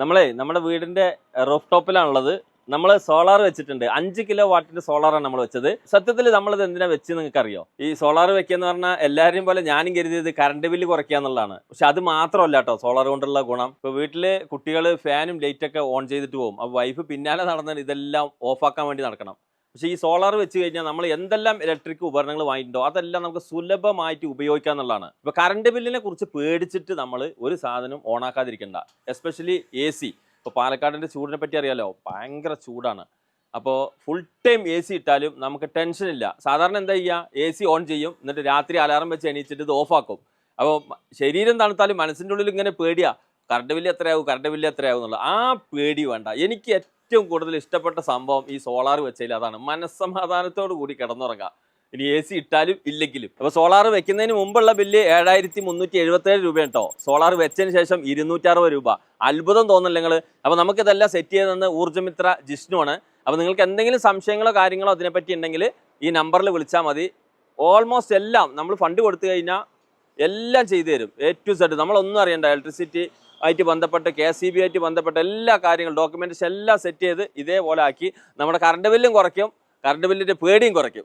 നമ്മളെ നമ്മുടെ വീടിന്റെ റൂഫ് ടോപ്പിലാണുള്ളത് നമ്മൾ സോളാർ വെച്ചിട്ടുണ്ട്. അഞ്ച് കിലോ വാട്ടിന്റെ സോളാറാണ് നമ്മൾ വെച്ചത്. സത്യത്തിൽ നമ്മളിത് എന്തിനാ വെച്ച് നിങ്ങൾക്ക് അറിയോ ഈ സോളാർ വെക്കുക പറഞ്ഞാൽ എല്ലാവരെയും പോലെ ഞാനും കരുതിയത് കറണ്ട് ബില്ല് കുറയ്ക്കുക എന്നുള്ളതാണ്. പക്ഷെ അത് മാത്രമല്ല കേട്ടോ സോളാർ കൊണ്ടുള്ള ഗുണം. ഇപ്പൊ വീട്ടിൽ കുട്ടികൾ ഫാനും ലൈറ്റൊക്കെ ഓൺ ചെയ്തിട്ട് പോകും അപ്പൊ വൈഫ് പിന്നാലെ നടന്നാൽ ഇതെല്ലാം ഓഫാക്കാൻ വേണ്ടി നടക്കണം. പക്ഷേ ഈ സോളാർ വെച്ച് കഴിഞ്ഞാൽ നമ്മൾ എന്തെല്ലാം ഇലക്ട്രിക് ഉപകരണങ്ങൾ വാങ്ങിയിട്ടുണ്ടോ അതെല്ലാം നമുക്ക് സുലഭമായിട്ട് ഉപയോഗിക്കുക എന്നുള്ളതാണ്. ഇപ്പൊ കറണ്ട് ബില്ലിനെ കുറിച്ച് പേടിച്ചിട്ട് നമ്മൾ ഒരു സാധനം ഓണാക്കാതിരിക്കണ്ട. എസ്പെഷ്യലി എ സി ഇപ്പോൾ പാലക്കാടിന്റെ ചൂടിനെ പറ്റി അറിയാലോ? ഭയങ്കര ചൂടാണ്. അപ്പോൾ ഫുൾ ടൈം എ സി ഇട്ടാലും നമുക്ക് ടെൻഷൻ ഇല്ല. സാധാരണ എന്താ ചെയ്യുക എ സി ഓൺ ചെയ്യും. എന്നിട്ട് രാത്രി അലാറം വെച്ച് എണീച്ചിട്ട് ഇത് ഓഫാക്കും അപ്പോൾ ശരീരം തണുത്താലും മനസ്സിന്റെ ഉള്ളിൽ ഇങ്ങനെ പേടിയാ. കറണ്ട് ബില്ല് എത്രയാവും? കറണ്ട് ബില്ല് എത്രയാവും? എന്നുള്ള ആ പേടി വേണ്ട. എനിക്ക് ഏറ്റവും കൂടുതൽ ഇഷ്ടപ്പെട്ട സംഭവം ഈ സോളാർ വെച്ചതിൽ അതാണ്. മനസ്സമാധാനത്തോടു കൂടി കിടന്നുറങ്ങുക ഇനി എ സി ഇട്ടാലും ഇല്ലെങ്കിലും. അപ്പൊ സോളാർ വെക്കുന്നതിന് മുമ്പുള്ള ബില്ല് ഏഴായിരത്തി മുന്നൂറ്റി എഴുപത്തി ഏഴ് രൂപ കേട്ടോ സോളാർ വെച്ചതിന് ശേഷം ഇരുന്നൂറ്ററുപത് രൂപ. അത്ഭുതം തോന്നില്ല നിങ്ങൾ അപ്പൊ നമുക്കിതെല്ലാം സെറ്റ് ചെയ്തതെന്ന് ഊർജമിത്ര ജിഷ്ണു ആണ് അപ്പൊ നിങ്ങൾക്ക് എന്തെങ്കിലും സംശയങ്ങളോ കാര്യങ്ങളോ അതിനെപ്പറ്റി ഉണ്ടെങ്കിൽ ഈ നമ്പറിൽ വിളിച്ചാൽ മതി. ഓൾമോസ്റ്റ് എല്ലാം നമ്മൾ ഫണ്ട് കൊടുത്തു കഴിഞ്ഞാൽ എല്ലാം ചെയ്തു തരും. എ ടു സെഡ് നമ്മളൊന്നും അറിയണ്ട. ഇലക്ട്രിസിറ്റി ആയിട്ട് ബന്ധപ്പെട്ട് കെ സി ബി ആയിട്ട് ബന്ധപ്പെട്ട എല്ലാ കാര്യങ്ങളും ഡോക്യുമെന്റ്സ് എല്ലാം സെറ്റ് ചെയ്ത് ഇതേപോലെ ആക്കി. നമ്മുടെ കറണ്ട് ബില്ലും കുറയ്ക്കും. കറണ്ട് ബില്ലിന്റെ പേടിയും കുറയ്ക്കും.